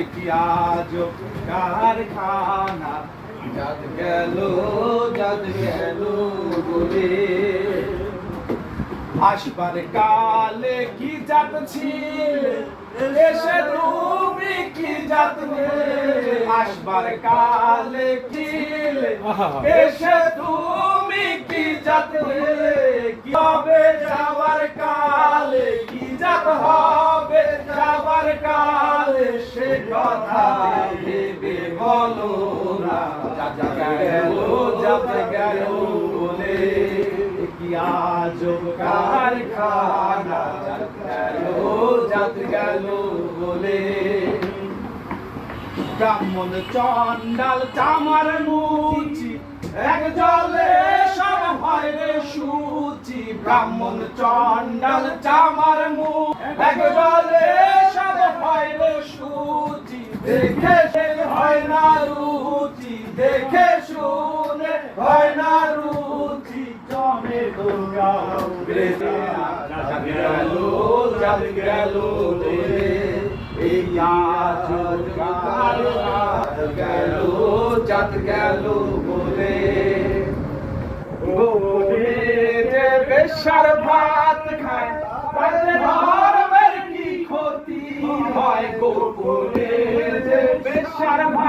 একটি আজব কারখানা যাদ গেল যাদ গেল বলে। আসবার কালে কি জাত ছিল? এসে তুমি কি জাত? আসবার কালে কি এসে তুমি কি জাত হবে যাবার কালে, সে কথা ভেবে বলো বলে। চন্ডাল চামার মুচি এক জলে সব হয় রে সুচি ব্রাহ্মণ চন্ডাল চামার মু এক জলে সব হয় সুচি। দেখে হয় না রুচি, দেখে শুনে হয় না রুচি। জমে দুর্গা গেল যাদ গেল যাত গেল বলে। আর ভাত খায় তাহলে ধর্মের কি ক্ষতি হয় গোকুলের বেশার ভাত?